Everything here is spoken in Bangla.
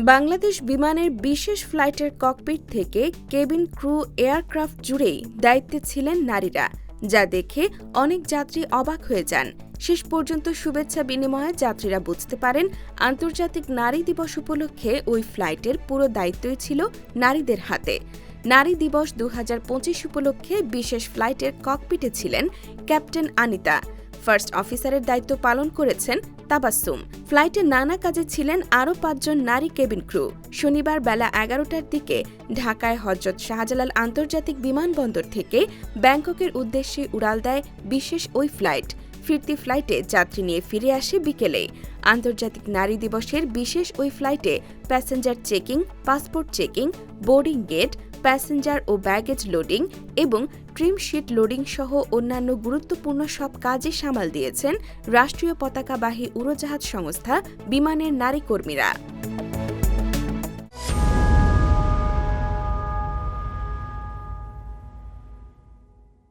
বাংলাদেশ বিমানের বিশেষ ফ্লাইটের ককপিট থেকে কেবিন ক্রু এয়ারক্রাফট জুড়েই দায়িত্বে ছিলেন নারীরা, যা দেখে অনেক যাত্রী অবাক হয়ে যান। শেষ পর্যন্ত শুভেচ্ছা বিনিময়ে যাত্রীরা বুঝতে পারেন, আন্তর্জাতিক নারী দিবস উপলক্ষে ওই ফ্লাইটের পুরো দায়িত্বই ছিল নারীদের হাতে। নারী দিবস দু হাজার পঁচিশ উপলক্ষে বিশেষ ফ্লাইটের ককপিটে ছিলেন ক্যাপ্টেন আনিতা। ফার্স্ট অফিসারের দায়িত্ব পালন করেছেন তাবাসসুম। ফ্লাইটে নানা কাজে ছিলেন আরও পাঁচজন নারী কেবিন ক্রু। শনিবার বেলা এগারোটার দিকে ঢাকায় হজরত শাহজালাল আন্তর্জাতিক বিমানবন্দর থেকে ব্যাংককের উদ্দেশ্যে উড়াল দেয় বিশেষ ওই ফ্লাইট। ফিরতি ফ্লাইটে যাত্রী নিয়ে ফিরে আসে বিকেলে। আন্তর্জাতিক নারী দিবসের বিশেষ ওই ফ্লাইটে passenger checking, passport checking, boarding gate passenger ও ব্যাগেজ লোডিং এবং ট্রিম শিট লোডিং সহ অন্যান্য গুরুত্বপূর্ণ সব কাজে সামাল দিয়েছেন রাষ্ট্রীয় পতাকাবাহী উড়োজাহাজ সংস্থা বিমানের নারী কর্মীরা